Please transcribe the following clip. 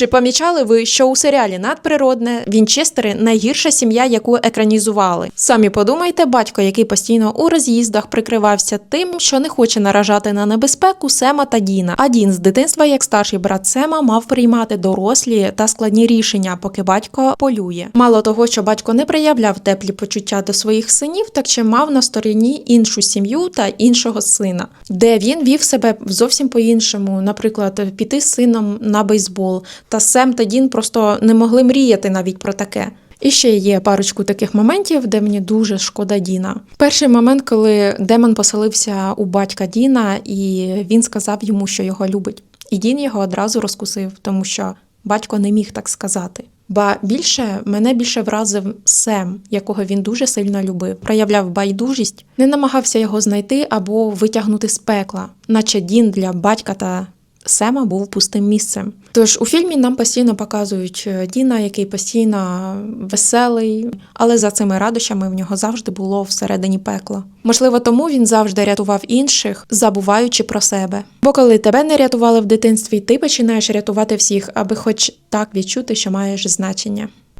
Чи помічали ви, що у серіалі Надприродне Вінчестери найгірша сім'я, яку екранізували? Самі подумайте, батько, який постійно у роз'їздах прикривався тим, що не хоче наражати на небезпеку Сема та Діна. А Дін з дитинства, як старший брат Сема, мав приймати дорослі та складні рішення, поки батько полює. Мало того, що батько не проявляв теплі почуття до своїх синів, так ще мав на стороні іншу сім'ю та іншого сина, де він вів себе зовсім по-іншому. Наприклад, піти з сином на бейсбол. Та Сем та Дін просто не могли мріяти навіть про таке. І ще є парочку таких моментів, де мені дуже шкода Діна. Перший момент, коли Демон поселився у батька Діна, і він сказав йому, що його любить. І Дін його одразу розкусив, тому що батько не міг так сказати. Ба більше мене більше вразив Сем, якого він дуже сильно любив, проявляв байдужість, не намагався його знайти або витягнути з пекла, наче Дін для батька та Сема був пустим місцем. Тож у фільмі нам постійно показують е, Діна, який постійно веселий, але за цими радощами в нього завжди було всередині пекла. Можливо, тому він завжди рятував інших, забуваючи про себе. Бо коли тебе не рятували в дитинстві, ти починаєш рятувати всіх, аби хоч так відчути, що маєш значення.